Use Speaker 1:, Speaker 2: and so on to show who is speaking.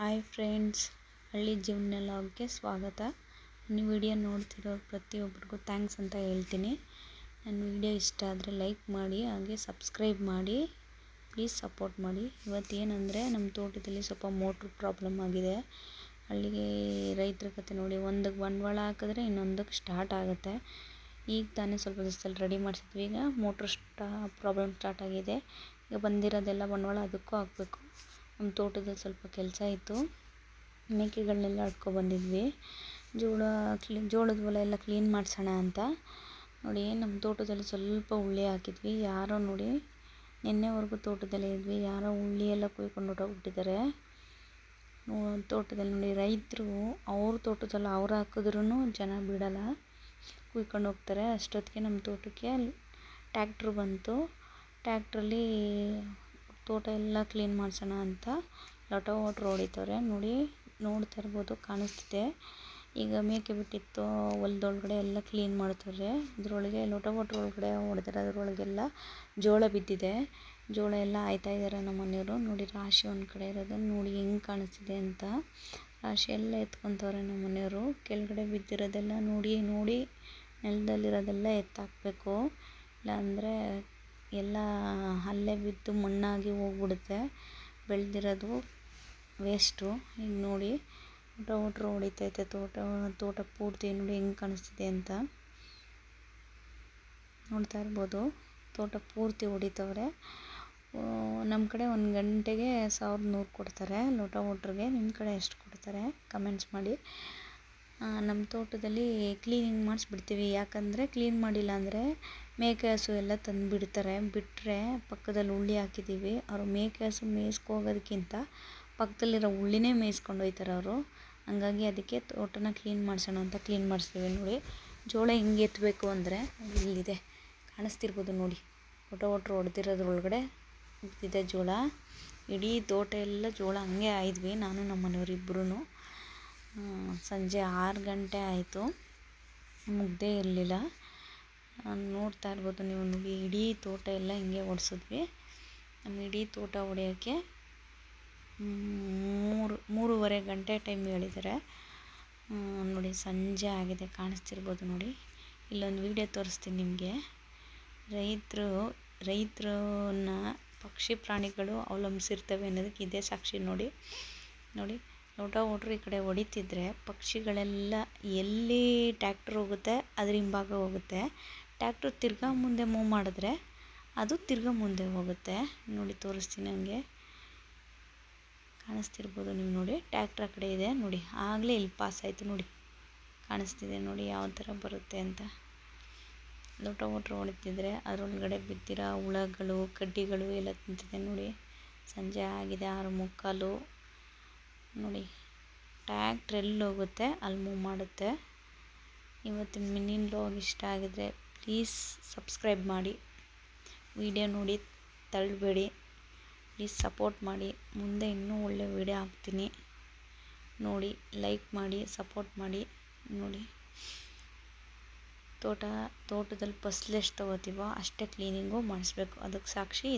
Speaker 1: Hi friends ಹಳ್ಳಿ ಜೀವನ ಲಾಗ್ಗೆ ಸ್ವಾಗತ. ನೀವು ವಿಡಿಯೋ ನೋಡ್ತಿರೋ ಪ್ರತಿಯೊಬ್ಬರಿಗೂ ಥ್ಯಾಂಕ್ಸ್ ಅಂತ ಹೇಳ್ತೀನಿ. ನನ್ನ ವಿಡಿಯೋ ಇಷ್ಟ ಆದರೆ ಲೈಕ್ ಮಾಡಿ, ಹಾಗೆ ಸಬ್ಸ್ಕ್ರೈಬ್ ಮಾಡಿ ಪ್ಲೀಸ್ ಸಪೋರ್ಟ್ ಮಾಡಿ. ಇವತ್ತೇನೆಂದರೆ ನಮ್ಮ ತೋಟದಲ್ಲಿ ಸ್ವಲ್ಪ ಮೋಟ್ರ್ ಪ್ರಾಬ್ಲಮ್ ಆಗಿದೆ. ಹಳ್ಳಿಗೆ ರೈತರ ಕತೆ ನೋಡಿ, ಒಂದಕ್ಕೆ ಬಂಡವಾಳ ಹಾಕಿದ್ರೆ ಇನ್ನೊಂದಕ್ಕೆ ಸ್ಟಾರ್ಟ್ ಆಗುತ್ತೆ. ಈಗ ತಾನೇ ಸ್ವಲ್ಪ ದಿವಸದಲ್ಲಿ ರೆಡಿ ಮಾಡಿಸಿದ್ವಿ. ಈಗ ಮೋಟ್ರ್ ಸ್ಟಾ ಪ್ರಾಬ್ಲಮ್ ಸ್ಟಾರ್ಟ್ ಆಗಿದೆ. ಈಗ ಬಂದಿರೋದೆಲ್ಲ ಬಂಡವಾಳ ಅದಕ್ಕೂ ಹಾಕಬೇಕು. ನಮ್ಮ ತೋಟದಲ್ಲಿ ಸ್ವಲ್ಪ ಕೆಲಸ ಇತ್ತು. ಮೇಕೆಗಳನ್ನೆಲ್ಲ ಬಂದಿದ್ವಿ. ಜೋಳ ಕ್ಲೀ, ಜೋಳದ ಹೊಲ ಎಲ್ಲ ಕ್ಲೀನ್ ಮಾಡಿಸೋಣ ಅಂತ. ನೋಡಿ, ನಮ್ಮ ತೋಟದಲ್ಲಿ ಸ್ವಲ್ಪ ಉಳ್ಳಿ ಹಾಕಿದ್ವಿ. ಯಾರೋ ನೋಡಿ, ನಿನ್ನೆವರೆಗೂ ತೋಟದಲ್ಲೇ ಇದ್ವಿ. ಯಾರೋ ಉಳ್ಳಿ ಎಲ್ಲ ಕುಯ್ಕೊಂಡು ಹೊಟ್ಟೋಗ್ಬಿಟ್ಟಿದ್ದಾರೆ ತೋಟದಲ್ಲಿ ನೋಡಿ, ರೈತರು ಅವ್ರ ತೋಟದಲ್ಲಿ ಅವ್ರು ಹಾಕಿದ್ರೂ ಜನ ಬಿಡಲ್ಲ. ಕುಯ್ಕೊಂಡು ಹೋಗ್ತಾರೆ. ಅಷ್ಟೊತ್ತಿಗೆ ನಮ್ಮ ತೋಟಕ್ಕೆ ಟ್ಯಾಕ್ಟ್ರು ಬಂತು. ಟ್ಯಾಕ್ಟ್ರಲ್ಲಿ ತೋಟ ಎಲ್ಲ ಕ್ಲೀನ್ ಮಾಡ್ಸೋಣ ಅಂತ ಲೋಟ ವಾಟ್ರ್ ಹೊಡಿತವ್ರೆ. ನೋಡಿ, ನೋಡ್ತಾ ಇರ್ಬೋದು, ಕಾಣಿಸ್ತಿದೆ. ಈಗ ಮೇಕೆ ಬಿಟ್ಟಿತ್ತು, ಹೊಲ್ದೊಳಗಡೆ ಎಲ್ಲ ಕ್ಲೀನ್ ಮಾಡ್ತಾರೆ ಇದರೊಳಗೆ ಲೋಟ ವಾಟ್ರ್ ಒಳಗಡೆ ಹೊಡೆದ್ರೆ ಅದರೊಳಗೆಲ್ಲ ಜೋಳ ಬಿದ್ದಿದೆ. ಜೋಳ ಎಲ್ಲ ಆಯ್ತಾ ಇದ್ದಾರೆ ನಮ್ಮ ಮನೆಯವರು. ನೋಡಿ, ರಾಶಿ ಒಂದು ಕಡೆ ಇರೋದನ್ನು ನೋಡಿ, ಹೆಂಗೆ ಕಾಣಿಸ್ತಿದೆ ಅಂತ. ರಾಶಿ ಎಲ್ಲ ಎತ್ಕೊತವ್ರೆ ನಮ್ಮ ಮನೆಯವರು. ಕೆಳಗಡೆ ಬಿದ್ದಿರೋದೆಲ್ಲ ನೋಡಿ ನೋಡಿ, ನೆಲದಲ್ಲಿರೋದೆಲ್ಲ ಎತ್ತಾಕಬೇಕು. ಇಲ್ಲಾಂದರೆ ಎಲ್ಲ ಅಲ್ಲೇ ಬಿದ್ದು ಮಣ್ಣಾಗಿ ಹೋಗ್ಬಿಡುತ್ತೆ. ಬೆಳೆದಿರೋದು ವೇಸ್ಟು ಈಗ ನೋಡಿ ಊಟ್ರು ಹೊಡಿತೈತೆ. ತೋಟ ತೋಟ ಪೂರ್ತಿ ನೋಡಿ ಹೆಂಗೆ ಕಾಣಿಸ್ತಿದೆ ಅಂತ. ನೋಡ್ತಾ ಇರ್ಬೋದು, ತೋಟ ಪೂರ್ತಿ ಹೊಡಿತವ್ರೆ. ನಮ್ಮ ಕಡೆ ಒಂದು ಗಂಟೆಗೆ ಸಾವಿರದ ನೂರು ಕೊಡ್ತಾರೆ. ಲೋಟ ವಾಟ್ರಿಗೆ ನಿಮ್ಮ ಕಡೆ ಎಷ್ಟು ಕೊಡ್ತಾರೆ? ಕಮೆಂಟ್ಸ್ ಮಾಡಿ. ನಮ್ಮ ತೋಟದಲ್ಲಿ ಕ್ಲೀನಿಂಗ್ ಮಾಡಿಸ್ಬಿಡ್ತೀವಿ ಯಾಕಂದರೆ ಕ್ಲೀನ್ ಮಾಡಿಲ್ಲ ಅಂದರೆ ಮೇಕೆ ಹಸು ಎಲ್ಲ ತಂದು ಬಿಡ್ತಾರೆ ಬಿಟ್ಟರೆ ಪಕ್ಕದಲ್ಲಿ ಉಳ್ಳಿ ಹಾಕಿದ್ದೀವಿ. ಅವರು ಮೇಕೆ ಹಸು ಮೇಯ್ಸ್ಕೋಗೋದಕ್ಕಿಂತ ಪಕ್ಕದಲ್ಲಿರೋ ಉಳ್ಳಿನೇ ಮೇಯ್ಸ್ಕೊಂಡು ಹೋಯ್ತಾರೆ ಅವರು. ಹಂಗಾಗಿ ಅದಕ್ಕೆ ತೋಟನ ಕ್ಲೀನ್ ಮಾಡಿಸೋಣ ಅಂತ ಕ್ಲೀನ್ ಮಾಡಿಸ್ತೀವಿ ನೋಡಿ. ಜೋಳ ಹೆಂಗೆ ಎತ್ತಬೇಕು ಅಂದರೆ ಇಲ್ಲಿದೆ. ಕಾಣಿಸ್ತಿರ್ಬೋದು ನೋಡಿ. ಒಟ್ಟ ಒಟ್ರು ಹೊಡೆದಿರೋದ್ರೊಳಗಡೆ ಇದೆ ಜೋಳ. ಇಡೀ ತೋಟ ಎಲ್ಲ ಜೋಳ ಹಂಗೆ ಆಯಿದ್ವಿ. ನಾನು ನಮ್ಮ ಮನೆಯವರಿಬ್ಬರೂ ಸಂಜೆ ಆರು ಗಂಟೆ ಆಯಿತು. ಮುಗ್ದೇ ಇರಲಿಲ್ಲ. ನೋಡ್ತಾ ಇರ್ಬೋದು ನೀವು ನೋಡಿ, ಇಡೀ ತೋಟ ಎಲ್ಲ ಹಿಂಗೆ ಓಡಿಸಿದ್ವಿ ನಮ್ಮ ಇಡೀ ತೋಟ ಹೊಡೆಯೋಕ್ಕೆ ಮೂರು, ಮೂರುವರೆ ಗಂಟೆ ಟೈಮ್ ಹೇಳಿದ್ದಾರೆ ನೋಡಿ ಸಂಜೆ ಆಗಿದೆ, ಕಾಣಿಸ್ತಿರ್ಬೋದು ನೋಡಿ. ಇಲ್ಲೊಂದು ವೀಡಿಯೋ ತೋರಿಸ್ತೀನಿ ನಿಮಗೆ. ರೈತರು, ರೈತರನ್ನ ಪಕ್ಷಿ ಪ್ರಾಣಿಗಳು ಅವಲಂಬಿಸಿರ್ತವೆ ಅನ್ನೋದಕ್ಕೆ ಇದೇ ಸಾಕ್ಷಿ ನೋಡಿ. ನೋಡಿ, ಲೋಟ ಓಟ್ರು ಈ ಕಡೆ ಹೊಡಿತಿದ್ರೆ ಪಕ್ಷಿಗಳೆಲ್ಲ ಎಲ್ಲಿ ಟ್ಯಾಕ್ಟ್ರ್ ಹೋಗುತ್ತೆ, ಅದ್ರ ಹಿಂಭಾಗ ಹೋಗುತ್ತೆ. ಟ್ಯಾಕ್ಟ್ರು ತಿರ್ಗಾ ಮುಂದೆ ಮೂವ್ ಮಾಡಿದ್ರೆ ಅದು ತಿರ್ಗಾ ಮುಂದೆ ಹೋಗುತ್ತೆ. ನೋಡಿ, ತೋರಿಸ್ತೀನಿ ಹಂಗೆ ಕಾಣಿಸ್ತಿರ್ಬೋದು ನೀವು ನೋಡಿ, ಟ್ಯಾಕ್ಟ್ರ್ ಆ ಕಡೆ ಇದೆ. ನೋಡಿ, ಆಗಲೇ ಇಲ್ಲಿ ಪಾಸ್ ಆಯಿತು ನೋಡಿ. ಕಾಣಿಸ್ತಿದೆ ನೋಡಿ ಯಾವ ಥರ ಬರುತ್ತೆ ಅಂತ. ಲೋಟ ಮೋಟ್ರ್ ಹೊಡಿತಿದ್ರೆ ಅದರೊಳಗಡೆ ಬಿದ್ದಿರೋ ಹುಳಗಳು, ಕಡ್ಡಿಗಳು ಎಲ್ಲ ತಿಂತಿದೆ ನೋಡಿ. ಸಂಜೆ ಆಗಿದೆ, ಆರು ಮುಕ್ಕಾಲು. ನೋಡಿ, ಟ್ಯಾಕ್ಟ್ರ್ ಎಲ್ಲಿ ಹೋಗುತ್ತೆ, ಅಲ್ಲಿ ಮೂವ್ ಮಾಡುತ್ತೆ. ಇವತ್ತಿನ ಮಿನಿನ್ ಲಾಗ್ ಇಷ್ಟ ಆಗಿದ್ರೆ ಪ್ಲೀಸ್ ಸಬ್ಸ್ಕ್ರೈಬ್ ಮಾಡಿ. ವಿಡಿಯೋ ನೋಡಿ ತಳ್ಳಬೇಡಿ. ಪ್ಲೀಸ್ ಸಪೋರ್ಟ್ ಮಾಡಿ. ಮುಂದೆ ಇನ್ನೂ ಒಳ್ಳೆ ವಿಡಿಯೋ ಹಾಕ್ತೀನಿ. ನೋಡಿ, ಲೈಕ್ ಮಾಡಿ, ಸಪೋರ್ಟ್ ಮಾಡಿ. ನೋಡಿ. ತೋಟ, ತೋಟದಲ್ಲಿ ಫಸ್ಲು ಎಷ್ಟು ತೊಗೋತೀವೋ ಅಷ್ಟೇ ಕ್ಲೀನಿಂಗು ಮಾಡಿಸ್ಬೇಕು. ಅದಕ್ಕೆ ಸಾಕ್ಷಿ